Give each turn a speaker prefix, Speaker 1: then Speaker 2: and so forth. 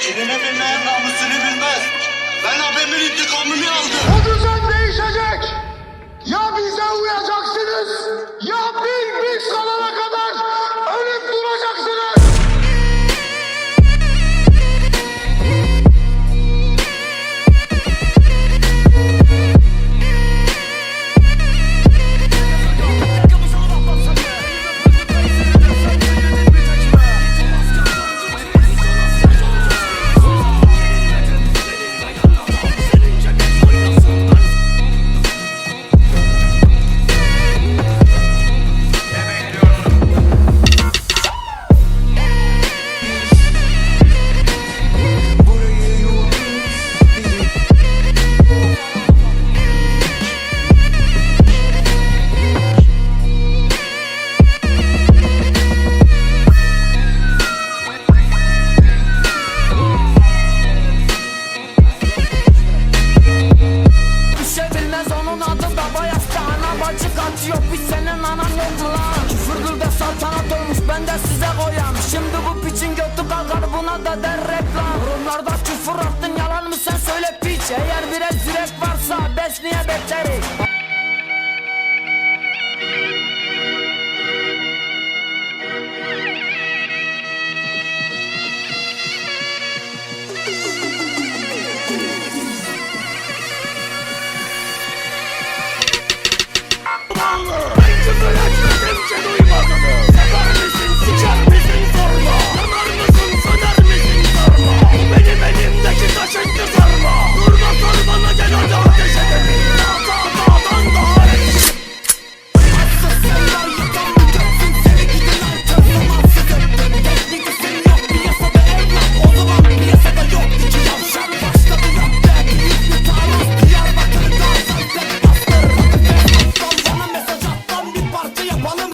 Speaker 1: Kinini bilmeyen namusunu bilmez. Ben abimin intikamını aldım.
Speaker 2: Bu düzen değişecek. Ya bize uyacaksınız ya biz biz kalana
Speaker 3: anan mu lan Küfürdür de saltanat olmuş ben de size koyam. Şimdi bu piçin götü kalkar buna da der reklam Yorumlarda küfür attın yalan mı sen söyle piç. Eğer biraz yürek varsa besniye bekleriz